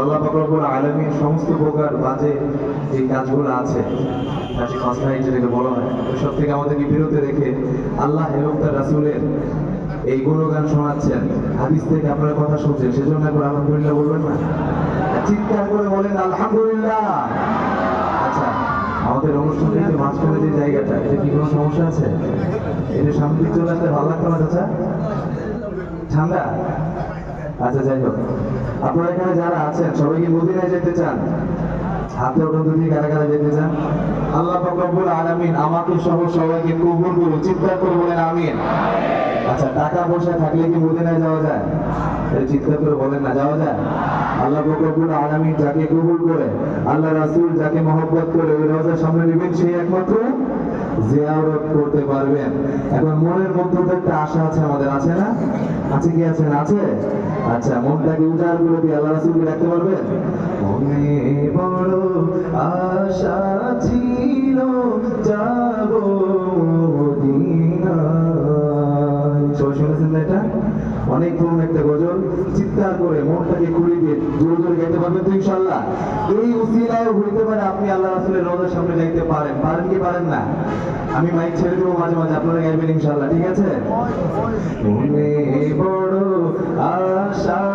আল্লাহ পাকরবুল আলমীর সমস্ত প্রকার বাজে যে কাজগুলো আছে। কাজে কনসাইট যেটাকে বলা হয়। ওইসব থেকে আমাদেরকে বিরত রেখে আল্লাহ এবং তার রাসুলের এই গুণগান শোনাচ্ছেন। হাদিস থেকে আপনারা কথা শুনছেন। সেজন্য একবার আলহামদুলিল্লাহ বলবেন না? চিৎকার করে বলেন, আলহামদুলিল্লাহ। আচ্ছা আমাদের অনুষ্ঠানের যে মাঝখানে যে জায়গাটা এটা কি কোনো সমস্যা আছে? এটা সামনে চলে আসলে ভালো লাগতো না, চাচা? ঠান্ডা? আচ্ছা যাই হোক। আপনারা এখানে যারা আছেন সবাই কি মদিনায় যেতে চান, হাতে ওটা দুটি কারা কারা যেতে চান আল্লাহ রব্বুল আলামিন আমাকে সহ সবাইকে কবুল করুন চিৎকার করে বলেন, আমিন। আচ্ছা টাকা পয়সা থাকলে কি মদিনায় যাওয়া যায়? করে বলেন না, যাওয়া যায়। আল্লাহ যাকে কবুল করে, আল্লাহ রাসূল যাকে মহব্বত করে ওই সামনে নেবেন, সেই একমাত্র জিয়ারত করতে পারবেন। এখন মনের মধ্যে একটা আশা আছে আমাদের, আছে না? আছে কি আছেন আছে? আচ্ছা মনটাকে উজাড় করে দিয়ে আল্লাহ রাসূলকে রাখতে পারবেন মনে বড় আশা ছিল যাব অনেক পুরনো একটা গজল। করে মনটাকে দিয়ে জোরে গাইতে পারবেন তো ইনশাল্লাহ এই উসিলায় পারে আপনি আল্লাহ রাসূলের রোজার সামনে যাইতে পারেন। পারেন কি পারেন না? আমি মাইক ছেড়ে দেবো মাঝে মাঝে, আপনারা গাইবেন ইনশাল্লাহ ঠিক আছে? মনে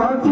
வாழ்த்து